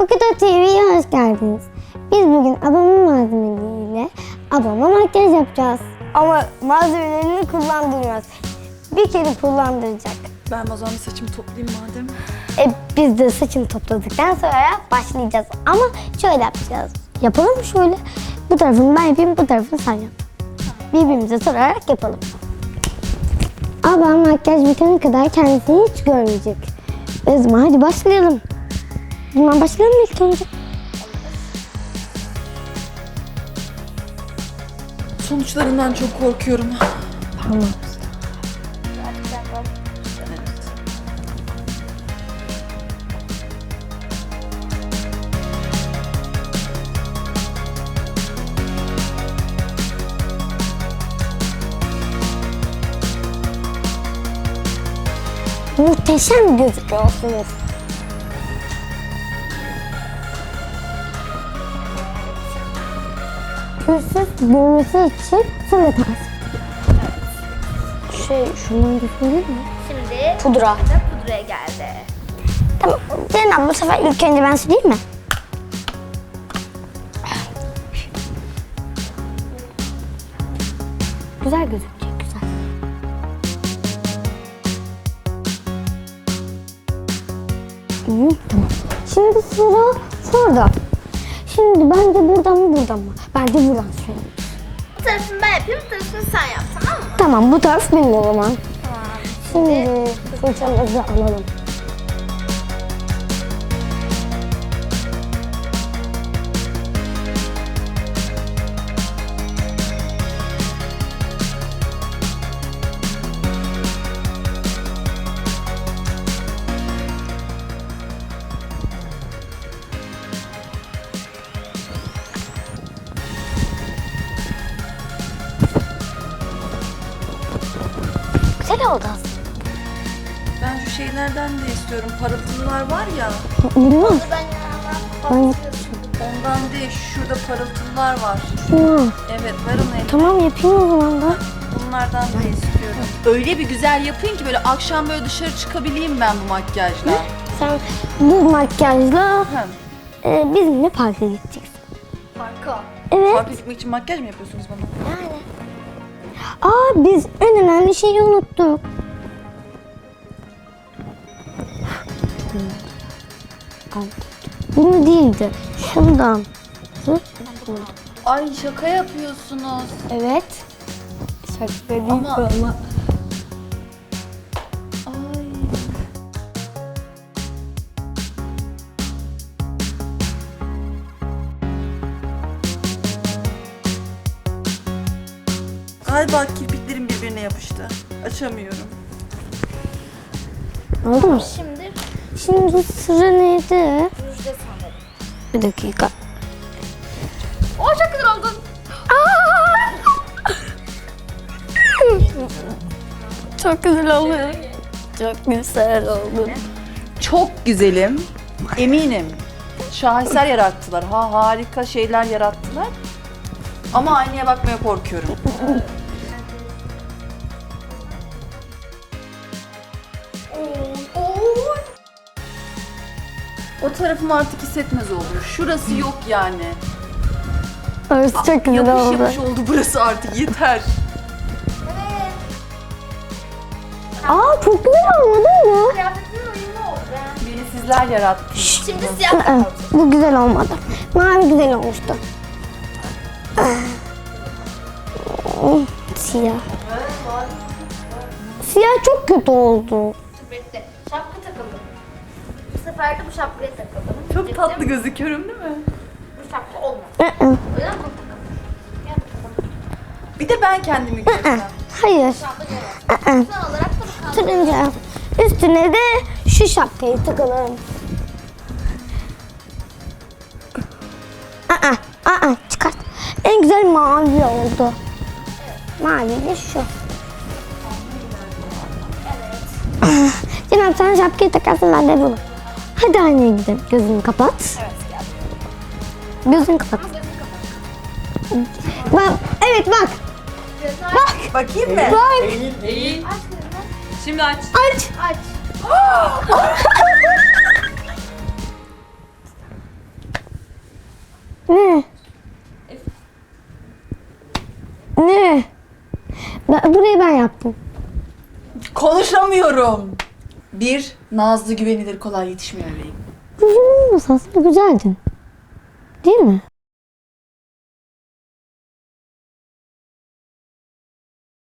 Paketa TV'ye hoş geldiniz. Biz bugün ablamın malzemeleriyle ablama makyaj yapacağız. Ama malzemelerini kullandırmaz. Bir kere kullandıracak. Ben o zaman bir saçımı toplayayım madem. E, biz de saçını topladıktan sonra başlayacağız. Ama şöyle yapacağız. Yapalım mı şöyle? Bu tarafını ben yapayım, bu tarafını sen yap. Birbirimize sorarak yapalım. Ablam makyaj bitene kadar kendisini hiç görmeyecek. O zaman hadi başlayalım. Zaman başlayalım mı ilk önce. Sonuçlarından çok korkuyorum. Tamam. Muhteşem gözüküyorsunuz. Pürsüz görmesi için fırlat Şey, şundan götürelim mi? Şimdi Pudra. pudraya geldi. Tamam, Zeynep bu sefer ilk önce ben süreyim mi? Güzel gözükecek, güzel. Hı, tamam. Şimdi sıra şurada. Şimdi bence buradan mı buradan mı? Bence buradan süreyim. Bu tarafını ben yapayım, bu tarafını sen yap tamam mı? Tamam bu taraf benim o zaman. Tamam. Şimdi fırçamızı alalım. Oldu aslında. Ben şu şeylerden de istiyorum. Parıltılar var ya. Bilmem. Ben yana Ben Ondan değil. Şurada parıltılar var. şuna. Evet var onun elinde. Tamam yapayım o zaman da. Bunlardan da istiyorum. Öyle bir güzel yapayım ki böyle akşam böyle dışarı çıkabileyim ben bu makyajla. Sen bu makyajla e, bizimle parka gideceksin. Marco. Evet. Parka gitmek için makyaj mı yapıyorsunuz bana? Yani. Aa biz en önemli şeyi unuttuk. Bunu değildi. Şundan. Hı? Ay şaka yapıyorsunuz. Evet. Şaka değil Ama- ama. Galiba kirpiklerim birbirine yapıştı. Açamıyorum. Oldu mu? Şimdi Şimdi sıra neydi? rujda sanırım. Bir dakika. Oo çok güzel oldun. Çok güzel oldu. Çok güzel oldu. Çok güzelim. Eminim. Şaheser yarattılar. Ha harika şeyler yarattılar. Ama aynaya bakmaya korkuyorum. O tarafım artık hissetmez oldum. Şurası yok yani. Orası çok güzel yapış oldu. yapış oldu burası artık yeter. Evet. Aa çok güzel olmadı mı? Kıyafetinin uyumlu oldu. Beni sizler yarattı. Şimdi siyah yapalım. Bu güzel olmadı. Mavi güzel olmuştu. Siyah. Siyah çok kötü oldu. Bekle. Şapka takalım. Bu şapkayı takalım. Çok Dedim, tatlı gözüküyorum değil mi? Bu şapka olmaz. O yüzden bunu takalım. Gel takalım. Bir de ben kendimi göreceğim. Hayır. Göremez. Aa, Son olarak da bu kaldı. Turuncu. Üstüne de şu şapkayı takalım. Aa, aa, çıkart. En güzel mavi oldu. Mavi de şu. Evet. Cenab sen şapkayı takarsın ben de bunu. Hadi anneye gidelim. Gözünü kapat. Evet gel. Gözünü kapat. Ama gözünü kapat. Bak, evet bak. Bak. Bakayım mı? Bak. Eğil. Aç gözünü. Şimdi aç. Aç. Aç. Ne? Ne? Ben, burayı ben yaptım. Konuşamıyorum. Bir, Nazlı güvenilir kolay yetişmiyor bebeğim. Güzel olmasa aslında güzeldin. Değil mi?